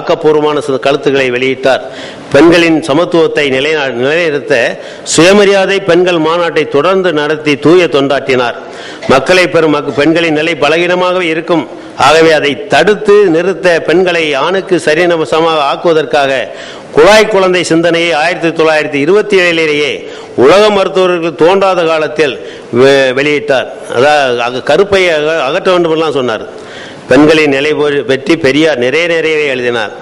ஆக்கப்பூர்வமான சில கருத்துக்களை வெளியிட்டார். பெண்களின் சமத்துவத்தை நிலைநா- நிலைநிறுத்த சுயமரியாதை பெண்கள் மாநாட்டை தொடர்ந்து நடத்தி தூய தொண்டாற்றினார். மக்களை பெறும் பெண்களின் நிலை பலகீனமாகவே இருக்கும். ஆகவே அதை தடுத்து நிறுத்த பெண்களை ஆணுக்கு சரிநமசமாக ஆக்குவதற்காக குழாய் குழந்தை சிந்தனையை ஆயிரத்தி தொள்ளாயிரத்தி இருபத்தி ஏழிலேயே உலக மருத்துவர்கள் தோன்றாத காலத்தில் வெ- வெளியிட்டார். அதாவது அக- கருப்பை அக- அகற்ற வேண்டும் சொன்னார். பெண்களின் நிலை பற்றி பெரியார் நிறைய நிறையவே எழுதினார்.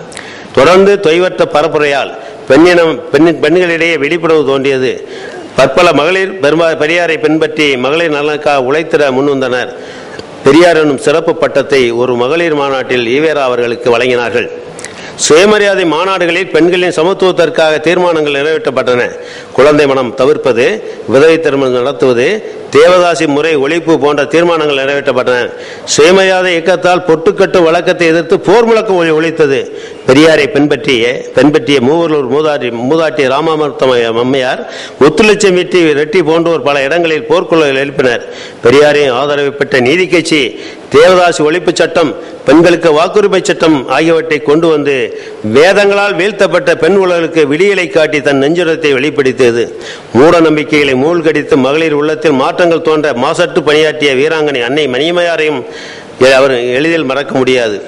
தொடர்ந்து தொய்வற்ற பரப்புரையால் பெண்ணினம் பெண் பெண்களிடையே விழிப்புணர்வு தோன்றியது. பற்பல மகளிர் பெருமா பெரியாரை பின்பற்றி மகளிர் நலனுக்காக உழைத்திட முன்வந்தனர் பெரியார் எனும் சிறப்பு பட்டத்தை ஒரு மகளிர் மாநாட்டில் ஈவேரா அவர்களுக்கு வழங்கினார்கள். சுயமரியாதை மாநாடுகளில் பெண்களின் சமத்துவத்திற்காக தீர்மானங்கள் நிறைவேற்றப்பட்டன. குழந்தை மனம் தவிர்ப்பது விதவை திருமணம் நடத்துவது தேவதாசி முறை ஒழிப்பு போன்ற தீர்மானங்கள் நிறைவேற்றப்பட்டன. சுயமரியாதை இயக்கத்தால் பொட்டுக்கட்டு வழக்கத்தை எதிர்த்து போர் முழக்கம் ஒழித்தது. பெரியாரை பின்பற்றிய பின்பற்றிய மூவலூர் மூதாட்டி மூதாட்டி ராமாமிர்தம் அம்மையார் முத்துலட்சுமி வெட்டி ரெட்டி போன்றோர் பல இடங்களில் போர்க்குழுவில் எழுப்பினர். பெரியாரின் ஆதரவை பெற்ற நீதி கட்சி தேவதாசி ஒழிப்புச் சட்டம் பெண்களுக்கு வாக்குரிமை சட்டம் ஆகியவற்றை கொண்டு வந்து வேதங்களால் வீழ்த்தப்பட்ட பெண் உலகளுக்கு விடியலை காட்டி தன் நெஞ்சுரத்தை வெளிப்படுத்தியது. மூட நம்பிக்கைகளை மூழ்கடித்து மகளிர் உள்ளத்தில் மாற்றங்கள் தோன்ற மாசற்று பணியாற்றிய வீராங்கனை அன்னை மணியமையாரையும் எ- அவர் எளிதில் மறக்க முடியாது.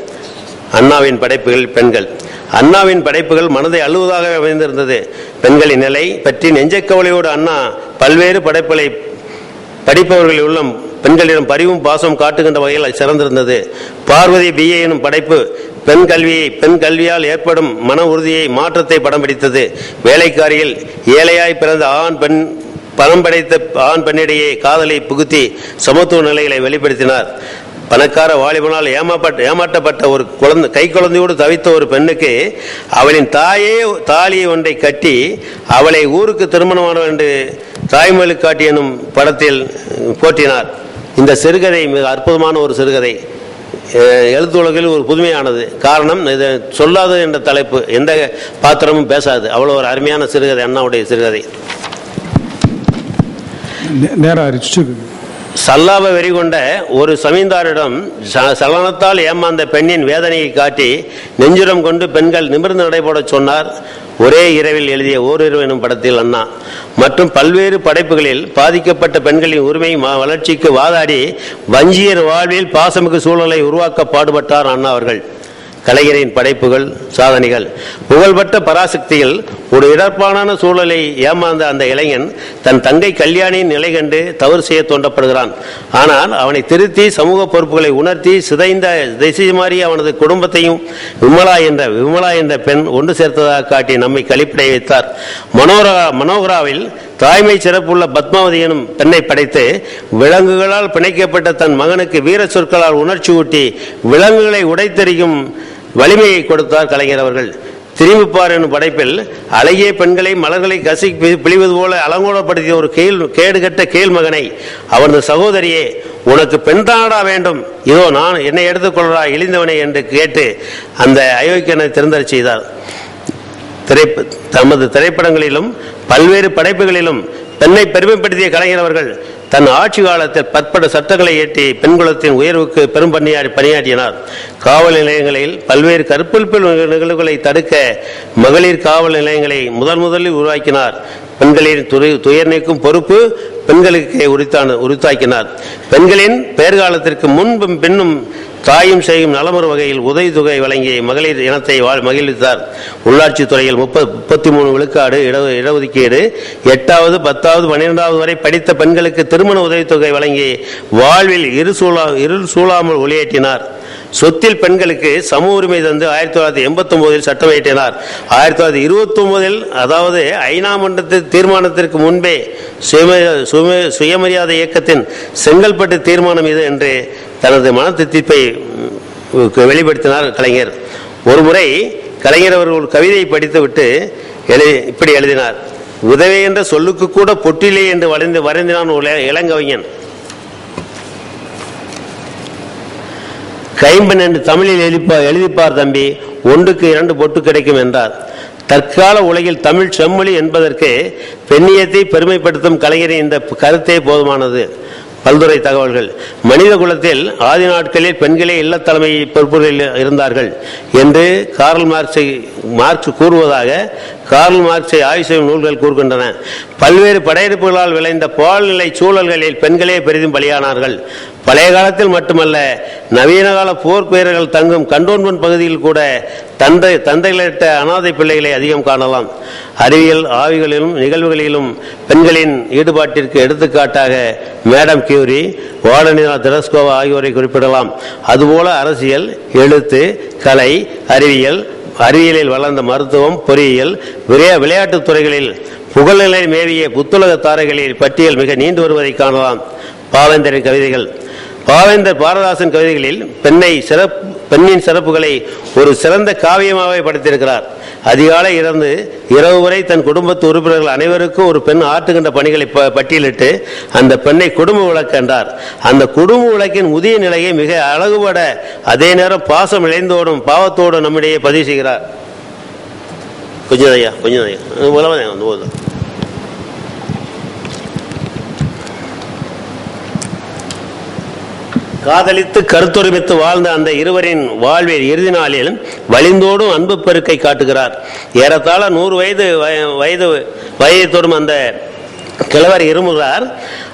அண்ணாவின் படைப்புகள் பெண்கள். அண்ணாவின் படைப்புகள் மனதை அழுவதாக அமைந்திருந்தது. பெண்களின் நிலை பற்றி நெஞ்சக்கவலையோடு அண்ணா பல்வேறு படைப்புகளை படிப்பவர்கள் உள்ளம் பெண்களிடம் பரிவும் பாசம் காட்டுகின்ற வகையில் சிறந்திருந்தது. பார்வதி பிஏ எனும் படைப்பு பெண் கல்வியை பெண் கல்வியால் ஏற்படும் மன உறுதியை மாற்றத்தை படம் பிடித்தது. வேலைக்காரியில் ஏழையாய் பிறந்த ஆண் பெண் பணம் படைத்த ஆண் பெண்ணிடையே காதலை புகுத்தி சமத்துவ நிலைகளை வெளிப்படுத்தினார். பணக்கார வாலிபனால் ஏமாப்பட்ட ஏமாற்றப்பட்ட ஒரு குழந்தை கை குழந்தையோடு தவித்த ஒரு பெண்ணுக்கு அவளின் தாயே தாலியை ஒன்றை கட்டி அவளை ஊருக்கு திருமணமான என்று தாய்மொழி காட்டி எனும் படத்தில் போற்றினார். இந்த சிறுகதை மிக அற்புதமான ஒரு சிறுகதை. எழுத்துலகில் ஒரு புதுமையானது. காரணம் இது சொல்லாது என்ற தலைப்பு. எந்த பாத்திரமும் பேசாது. அவ்வளோ ஒரு அருமையான சிறுகதை அண்ணாவுடைய சிறுகதை. சல்லாப வெறி கொண்ட ஒரு சமீந்தாரிடம் சலனத்தால் ஏமாந்த பெண்ணின் வேதனையை காட்டி நெஞ்சுரம் கொண்டு பெண்கள் நிமிர்ந்து நடைபோடச் சொன்னார். ஒரே இரவில் எழுதிய ஓரிரவு எனும் படத்தில் அண்ணா. மற்றும் பல்வேறு படைப்புகளில் பாதிக்கப்பட்ட பெண்களின் உரிமை வளர்ச்சிக்கு வாதாடி வஞ்சியர் வாழ்வில் பாசமிகு சூழலை உருவாக்க பாடுபட்டார் அண்ணா அவர்கள். கலைஞரின் படைப்புகள் சாதனைகள். புகழ்பெற்ற பராசக்தியில் ஒரு இடர்பாடான சூழலை ஏமாந்த அந்த இளைஞன் தன் தங்கை கல்யாணியின் நிலை கண்டு தவறு செய்ய தோண்டப்படுகிறான் ஆனால் அவனை திருத்தி சமூக பொறுப்புகளை உணர்த்தி சிதைந்த திசை மாறி அவனது குடும்பத்தையும் விமலா என்ற விமலா என்ற பெண் ஒன்று சேர்த்ததாக காட்டி நம்மை கழிப்படைய வைத்தார். மனோரா மனோகராவில் தாய்மை சிறப்புள்ள பத்மாவதி எனும் பெண்ணை படைத்து விலங்குகளால் பிணைக்கப்பட்ட தன் மகனுக்கு வீர சொற்களால் உணர்ச்சி ஊட்டி விலங்குகளை உடைத்தெறியும் வலிமையை கொடுத்தார் கலைஞர் அவர்கள். திரும்பிப்பார் எனும் படைப்பில் அழகிய பெண்களை மலர்களை கசி பிழிவது போல அலங்கோலப்படுத்திய ஒரு கேள் கேடுகட்ட கேள் மகனை அவனது சகோதரியே உனக்கு பெண்தானடா வேண்டும்? இதோ நான் என்னை எடுத்துக்கொள்றா இழிந்தவனை என்று கேட்டு அந்த அயோக்கியனை திருந்தரச் செய்தார் திரைப்ப தமது திரைப்படங்களிலும் பல்வேறு படைப்புகளிலும் பெண்ணை பெருமைப்படுத்திய கலைஞர் அவர்கள் தன் ஆட்சி காலத்தில் பற்பட சட்டங்களை இயற்றி பெண்குலத்தின் உயர்வுக்கு பெரும் பணியாடி பணியாற்றினார். காவல் நிலையங்களில் பல்வேறு கற்பழிப்பு நிகழ்வுகளை தடுக்க மகளிர் காவல் நிலையங்களை முதன் முதலில் உருவாக்கினார். பெண்களின் துறை துயர் நீக்கும் பொறுப்பு பெண்களுக்கு உரித்தான உரித்தாக்கினார். பெண்களின் பெயர்காலத்திற்கு முன்பும் பின்னும் தாயும் செய்யும் நலமறு வகையில் உதவித்தொகை வழங்கிய மகளிர் இனத்தை வாழ் மகிழ்வித்தார். உள்ளாட்சித் துறையில் முப்பது முப்பத்தி மூணு விழுக்காடு இட இடஒதுக்கீடு எட்டாவது பத்தாவது பன்னிரெண்டாவது வரை படித்த பெண்களுக்கு திருமண உதவித்தொகை வழங்கி வாழ்வில் இரு சூழா இருள் சூழாமல் ஒளியேற்றினார். சொத்தில் பெண்களுக்கு சம உரிமை தந்து ஆயிரத்தி தொள்ளாயிரத்தி எண்பத்தி ஒன்பதில் சட்டம் இயற்றினார். ஆயிரத்தி தொள்ளாயிரத்தி இருபத்தி ஒன்பதில் அதாவது ஐநா மன்றத்தின் தீர்மானத்திற்கு முன்பே சுயமரியாதை இயக்கத்தின் செங்கல்பட்டு தீர்மானம் இது என்று தனது மன தீர்ப்பை வெளிப்படுத்தினார் கலைஞர். ஒருமுறை கலைஞர் அவர்கள் ஒரு கவிதையை படித்துவிட்டு எழு இப்படி எழுதினார். உதவி என்ற சொல்லுக்கு கூட பொட்டிலே என்று வரைந்து வரைந்தினான் ஒரு இளங்கவிஞன். கைம்பன் என்று தமிழில் எழுப்பா எழுதிப்பார் தம்பி ஒன்றுக்கு இரண்டு பொட்டு கிடைக்கும் என்றார். தற்கால உலகில் தமிழ் செம்மொழி என்பதற்கு பெண்ணியத்தை பெருமைப்படுத்தும் கலைஞரின் இந்த கருத்தே போதுமானது. பல்துறை தகவல்கள். மனித குலத்தில் ஆதி நாட்களில் பெண்களே இல்லத்தலைமை பொறுப்புகளில் இருந்தார்கள் என்று கார்ல் மார்க்ஸை மார்க்ஸ் கூறுவதாக கார்ல் மார்க்ஸை ஆய்வு செய்யும் நூல்கள் கூறுகின்றன. பல்வேறு படையெடுப்புகளால் விளைந்த பால்நிலை சூழல்களில் பெண்களே பெரிதும் பலியானார்கள். பழைய காலத்தில் மட்டுமல்ல நவீன கால போர் வீரர்கள் தங்கும் கண்டோன்மெண்ட் பகுதியில் கூட தந்தை தந்தைகளிட்ட அனாதை பிள்ளைகளை அதிகம் காணலாம். அறிவியல் ஆவிகளிலும் நிகழ்வுகளிலும் பெண்களின் ஈடுபாட்டிற்கு எடுத்துக்காட்டாக மேடம் கியூரி வாலனினா தெரஸ்கோவா ஆகியோரை குறிப்பிடலாம். அதுபோல அரசியல் எழுத்து கலை அறிவியல் அறிவியலில் வளர்ந்த மருத்துவம் பொறியியல் விளையா விளையாட்டுத் துறைகளில் புகழ்நிலை மேவிய புத்துலக தாரைகளில் பட்டியல் மிக நீண்டு வருவதை காணலாம். பாவேந்தரின் கவிதைகள். பாவேந்தர் பாரதாசன் கவிதைகளில் பெண்ணை சிறப்பு பெண்ணின் சிறப்புகளை ஒரு சிறந்த காவியமாகவே படைத்திருக்கிறார். அதிகாலை இறந்து இரவு வரை தன் குடும்பத்து உறுப்பினர்கள் அனைவருக்கும் ஒரு பெண் ஆற்றுகின்ற பணிகளை ப- பட்டியலிட்டு அந்த பெண்ணை குடும்ப விளக்கு என்றார். அந்த குடும்ப விளக்கின் உதய நிலையை மிக அழகுபட அதே நேரம் பாசம் இழைந்தோடும் பாவத்தோடும் நம்மிடையே பதிவு செய்கிறார். கொஞ்சம் ஐயா கொஞ்சம் ஐயா. உலகம் வந்து போதும். காதலித்து கருத்தொருமித்து வாழ்ந்த அந்த இருவரின் வாழ்வில் இறுதி நாளில் வலிந்தோடும் அன்பு பெருக்கை காட்டுகிறார். ஏறத்தாழ நூறு வயது வய- வயது வயதை தொடும் அந்த கிழவர் இருமுகிறார்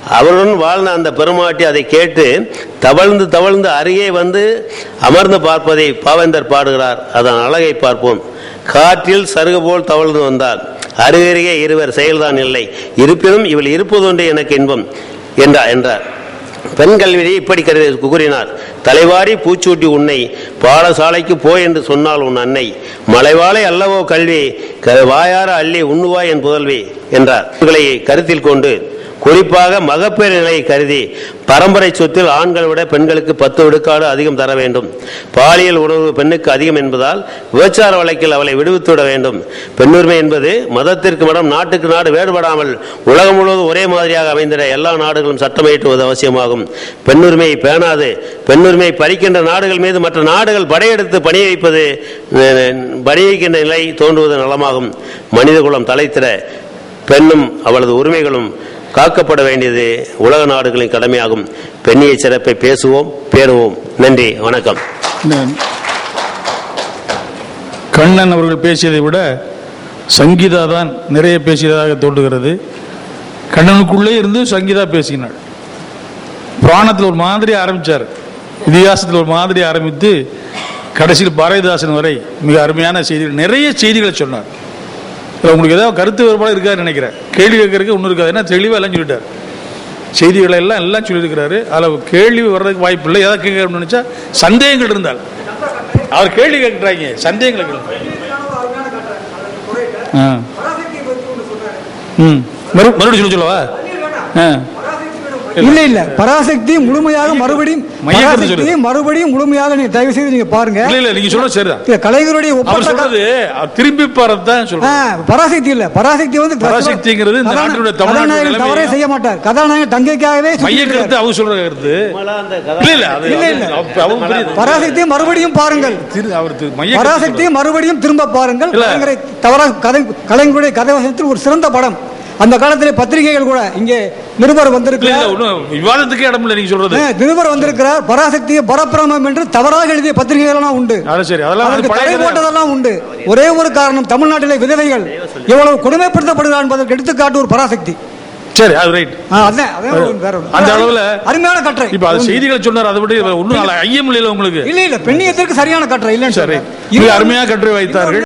அவருடன் வாழ்ந்த அந்த பெருமாட்டி அதை கேட்டு தவழ்ந்து தவழ்ந்து அருகே வந்து அமர்ந்து பார்ப்பதை பாவேந்தர் பாடுகிறார். அதன் அழகை பார்ப்போம். காற்றில் சருகு போல் தவழ்ந்து வந்தார். அருகருகே இருவர் செயல்தான் இல்லை. இருப்பினும் இவள் இருப்பதொன்று எனக்கு இன்பம். என்றார் என்றார். பெண் கல்வியை இப்படி கருதி கூறினார் தலைவாரி பூச்சூட்டி உன்னை பாடசாலைக்கு போ என்று சொன்னால் உன் அன்னை. மலைவாளை அல்லவோ கல்வி க- வாயார அள்ளி உண்ணுவாய் என் புதல்வி என்றார். இவர்களை கருத்தில் கொண்டு குறிப்பாக மகப்பேறு நிலையை கருதி பரம்பரை சொத்தில் ஆண்களை விட பெண்களுக்கு பத்து விடுக்காடு அதிகம் தர வேண்டும். பாலியல் உணர்வு பெண்ணுக்கு அதிகம் என்பதால் விபச்சார வழக்கில் அவளை விடுவித்துவிட வேண்டும். பெண்ணுரிமை என்பது மதத்திற்கு மடம் நாட்டுக்கு நாடு வேறுபடாமல் உலகம் முழுவதும் ஒரே மாதிரியாக அமைந்திட எல்லா நாடுகளும் சட்டம் அவசியமாகும். பெண்ணுரிமையை பேணாது. பெண்ணுரிமையை பறிக்கின்ற நாடுகள் மீது மற்ற நாடுகள் படையெடுத்து பணி வைப்பது அஹ், பணி வைக்கின்ற நிலை தோன்றுவது நலமாகும். மனிதகுலம் தலைத்திட பெண்ணும் அவளது உரிமைகளும் காக்கப்பட வேண்டியது உலக நாடுகளின் கடமையாகும். பெண்ணிய சிறப்பை பேசுவோம் பேருவோம். நன்றி வணக்கம். கண்ணன் அவர்கள் பேசியதை விட சங்கீதா தான் நிறைய பேசியதாக தோன்றுகிறது. கண்ணனுக்குள்ளே இருந்து சங்கீதா பேசினாள். புராணத்தில் ஒரு மாதிரி ஆரம்பிச்சார். இதிகாசத்தில் ஒரு மாதிரி ஆரம்பித்து கடைசியில் பாரதிதாசன் வரை மிக அருமையான செய்திகள் நிறைய செய்திகளை சொன்னார். உங்களுக்கு ஏதாவது கருத்து வேறுபாடு இருக்காதுன்னு நினைக்கிறேன். கேள்வி கேட்கறதுக்கு ஒன்றும் இருக்காது ஏன்னா தெளிவாக எல்லாம் சொல்லிட்டார். செய்திகளை எல்லாம் எல்லாம் சொல்லியிருக்கிறாரு. அதில் கேள்வி வர்றதுக்கு வாய்ப்பு இல்லை. ஏதாவது கேட்கணும்னு நினைச்சா சந்தேகங்கள் இருந்தால். அவர் கேள்வி கேட்குறாங்க. சந்தேகங்களை ஆ. ம். மறு மறுபடியும் சொல்ல சொல்லவா? ஆ. இல்ல இல்ல. பராசக்தி முழுமையாக மறுபடியும் பராசக்தி மறுபடியும் முழுமையாக நீங்க தயவு செய்து நீங்க பாருங்க. இல்ல இல்ல நீங்க சொல்றது சரிதான். இல்ல, கலைஞருடைய அவர் சொல்றது திரும்பி போறதுதான் ஆ, சொல்றேன் பராசக்தி இல்ல. பராசக்தி வந்து பராசக்திங்கிறது இந்த நாட்டினுடைய கதாநாயகன் தவறே செய்ய மாட்டார். கதாநாயகன் தங்கைக்காகவே மைய. கருத்து அவர் சொல்ற கருத்து இல்ல இல்ல இல்ல. பராசக்தியை மறுபடியும் பாருங்கள். அவர் பராசக்தியை மறுபடியும் திரும்ப பாருங்கள். கலைஞரை தவறாக கதை கலைஞருடைய கதை வசனத்தில் ஒரு சிறந்த படம். அந்த காலத்திலே பத்திரிகைகள் கூட இங்கே நிருபர் வந்திருக்கிறார். விவாதத்துக்கே இடம் இல்ல நீங்க சொல்றது. நிருபர் வந்திருக்கிறார். பராசக்தியை பரபிரமம் என்று தவறாக எழுதிய பத்திரிகைகள் எல்லாம் உண்டு தடை. போட்டதெல்லாம் உண்டு. ஒரே ஒரு காரணம் தமிழ்நாட்டிலே விதவைகள் எவ்வளவு கொடுமைப்படுத்தப்படுகிறார் என்பதற்கு எடுத்துக்காட்டு ஒரு பராசக்தி. சரி அது ரைட். அந்த அளவுல அருமையான கட்டுரை. இப்ப அது செய்திகளை சொன்னார் அதை விட ஒன்னும் ஐயம் இல்ல உங்களுக்கு. இல்ல இல்ல பெண்ணியத்திற்கு சரியான கட்டுரை இல்லைன்னு சரி. அருமையாக கட்டுரை வைத்தார்கள்.